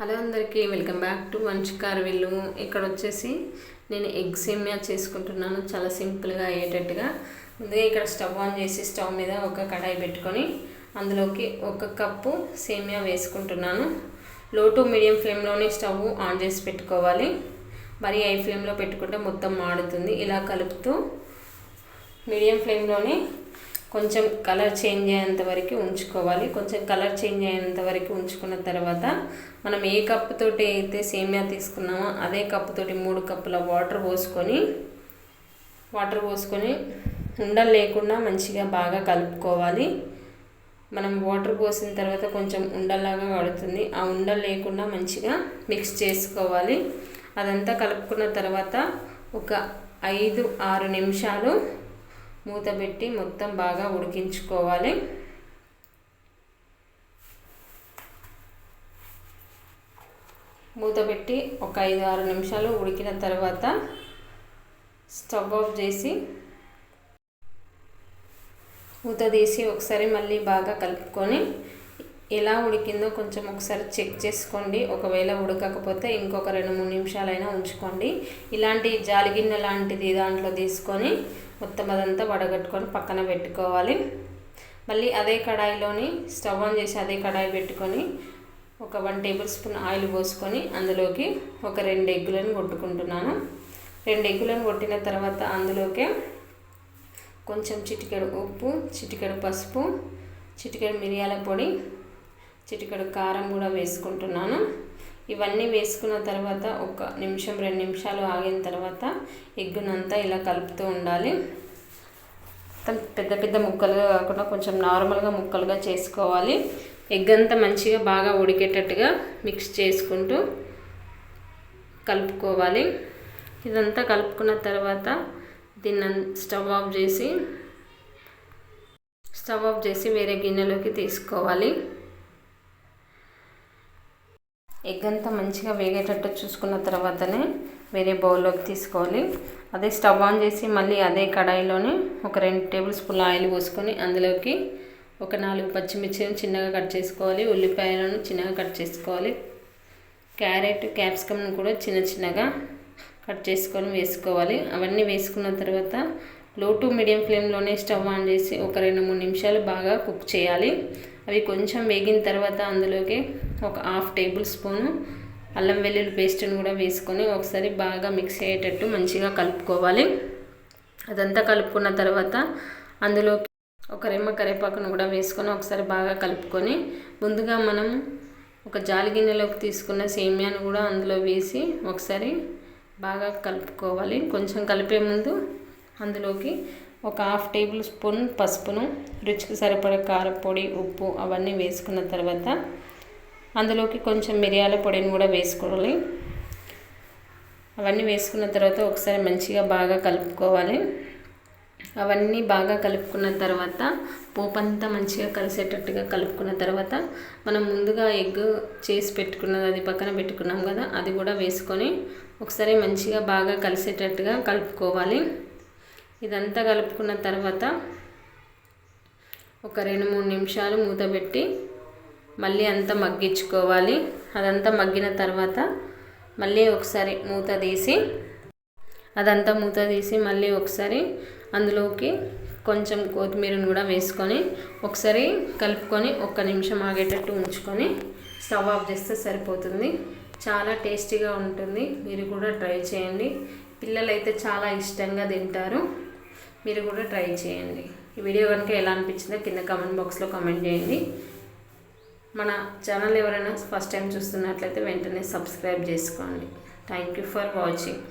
Hello అందరికీ welcome back to కార్ విల్లు ఇక్కడ వచ్చేసి నేను ఎగ్ సేమియా చేసుకుంటున్నాను చాలా సింపుల్గా అయ్యేటట్టుగా. ముందుగా ఇక్కడ స్టవ్ ఆన్ చేసి స్టవ్ మీద ఒక కడాయి పెట్టుకొని అందులోకి ఒక కప్పు సేమియా వేసుకుంటున్నాను. లో టు మీడియం ఫ్లేమ్లోనే స్టవ్ ఆన్ చేసి పెట్టుకోవాలి. మరి హై ఫ్లేమ్లో పెట్టుకుంటే మొత్తం మాడుతుంది. ఇలా కలుపుతూ మీడియం ఫ్లేమ్లోనే కొంచెం కలర్ చేంజ్ అయ్యేంత వరకు ఉంచుకోవాలి. కొంచెం కలర్ చేంజ్ అయ్యేంత వరకు ఉంచుకున్న తర్వాత మనం ఏ కప్పుతోటి అయితే సేమియా తీసుకున్నామో అదే కప్పుతోటి మూడు కప్పుల వాటర్ పోసుకొని వాటర్ పోసుకొని ఉండలు లేకుండా మంచిగా బాగా కలుపుకోవాలి. మనం వాటర్ పోసిన తర్వాత కొంచెం ఉండలాగా కడుతుంది. ఆ ఉండలు లేకుండా మంచిగా మిక్స్ చేసుకోవాలి. అదంతా కలుపుకున్న తర్వాత ఒక ఐదు ఆరు నిమిషాలు మూత పెట్టి మొత్తం బాగా ఉడికించుకోవాలి. మూత పెట్టి ఒక ఐదు ఆరు నిమిషాలు ఉడికిన తర్వాత స్టవ్ ఆఫ్ చేసి మూత తీసి ఒకసారి మళ్ళీ బాగా కలుపుకొని ఎలా ఉడికిందో కొంచెం ఒకసారి చెక్ చేసుకోండి. ఒకవేళ ఉడకకపోతే ఇంకొక రెండు మూడు నిమిషాలైనా ఉంచుకోండి. ఇలాంటి జాలిగిన్నె లాంటిది దాంట్లో తీసుకొని మొత్తం అదంతా వడగట్టుకొని పక్కన పెట్టుకోవాలి. మళ్ళీ అదే కడాయిలోని స్టవ్ ఆన్ చేసి అదే కడాయి పెట్టుకొని ఒక వన్ టేబుల్ స్పూన్ ఆయిల్ పోసుకొని అందులోకి ఒక రెండు ఎగ్గులను కొట్టుకుంటున్నాను. రెండు ఎగ్గులను కొట్టిన తర్వాత అందులోకే కొంచెం చిటికెడు ఉప్పు చిటికెడు పసుపు చిటికెడు మిరియాల పొడి చిటికెడు కారం కూడా వేసుకుంటున్నాను. ఇవన్నీ వేసుకున్న తర్వాత ఒక నిమిషం రెండు నిమిషాలు ఆగిన తర్వాత ఎగ్గునంతా ఇలా కలుపుతూ ఉండాలి. పెద్ద పెద్ద ముక్కలుగా కాకుండా కొంచెం నార్మల్గా ముక్కలుగా చేసుకోవాలి. ఎగ్ అంతా మంచిగా బాగా ఉడికేటట్టుగా మిక్స్ చేసుకుంటూ కలుపుకోవాలి. ఇదంతా కలుపుకున్న తర్వాత దీన్ని స్టవ్ ఆఫ్ చేసి స్టవ్ ఆఫ్ చేసి వేరే గిన్నెలోకి తీసుకోవాలి. ఎగ్ అంతా మంచిగా వేగేటట్టు చూసుకున్న తర్వాతనే వేరే బౌల్లోకి తీసుకోవాలి. అదే స్టవ్ ఆన్ చేసి మళ్ళీ అదే కడాయిలోనే ఒక రెండు టేబుల్ స్పూన్ల ఆయిల్ పోసుకొని అందులోకి ఒక నాలుగు పచ్చిమిర్చిని చిన్నగా కట్ చేసుకోవాలి. ఉల్లిపాయలను చిన్నగా కట్ చేసుకోవాలి. క్యారెట్ క్యాప్సికమ్ను కూడా చిన్న చిన్నగా కట్ చేసుకొని వేసుకోవాలి. అవన్నీ వేసుకున్న తర్వాత లో టు మీడియం ఫ్లేమ్లోనే స్టవ్ ఆన్ చేసి ఒక రెండు మూడు నిమిషాలు బాగా కుక్ చేయాలి. అవి కొంచెం వేగిన తర్వాత అందులోకి ఒక హాఫ్ టేబుల్ స్పూను అల్లం వెల్లుల్లి పేస్ట్ని కూడా వేసుకొని ఒకసారి బాగా మిక్స్ అయ్యేటట్టు మంచిగా కలుపుకోవాలి. అదంతా కలుపుకున్న తర్వాత అందులోకి ఒక రెమ్మ కరివేపాకును కూడా వేసుకొని ఒకసారి బాగా కలుపుకొని ముందుగా మనం ఒక జాలి గిన్నెలోకి తీసుకున్న సేమియాను కూడా అందులో వేసి ఒకసారి బాగా కలుపుకోవాలి. కొంచెం కలిపే ముందు అందులోకి ఒక హాఫ్ టేబుల్ స్పూన్ పసుపును రుచికి సరిపడే కారపొడి ఉప్పు అవన్నీ వేసుకున్న తర్వాత అందులోకి కొంచెం మిరియాల పొడిని కూడా వేసుకోవాలి. అవన్నీ వేసుకున్న తర్వాత ఒకసారి మంచిగా బాగా కలుపుకోవాలి. అవన్నీ బాగా కలుపుకున్న తర్వాత పోపంతా మంచిగా కలిసేటట్టుగా కలుపుకున్న తర్వాత మనం ముందుగా ఎగ్ చేసి పెట్టుకున్నది అది పక్కన పెట్టుకున్నాం కదా అది కూడా వేసుకొని ఒకసారి మంచిగా బాగా కలిసేటట్టుగా కలుపుకోవాలి. ఇదంతా కలుపుకున్న తర్వాత ఒక రెండు మూడు నిమిషాలు మూత పెట్టి మళ్ళీ అంతా మగ్గించుకోవాలి. అదంతా మగ్గిన తర్వాత మళ్ళీ ఒకసారి మూత తీసి అదంతా మూత తీసి మళ్ళీ ఒకసారి అందులోకి కొంచెం కొత్తిమీరను కూడా వేసుకొని ఒకసారి కలుపుకొని ఒక్క నిమిషం ఆగేటట్టు ఉంచుకొని స్టవ్ ఆఫ్ చేస్తే సరిపోతుంది. చాలా టేస్టీగా ఉంటుంది. మీరు కూడా ట్రై చేయండి. పిల్లలైతే చాలా ఇష్టంగా తింటారు. మీరు కూడా ట్రై చేయండి. ఈ వీడియో కనుక ఎలా అనిపించిందో కింద కామెంట్ బాక్స్లో కామెంట్ చేయండి. మన ఛానల్ ఎవరైనా ఫస్ట్ టైం చూస్తున్నట్లయితే వెంటనే సబ్స్క్రైబ్ చేసుకోండి. Thank you for watching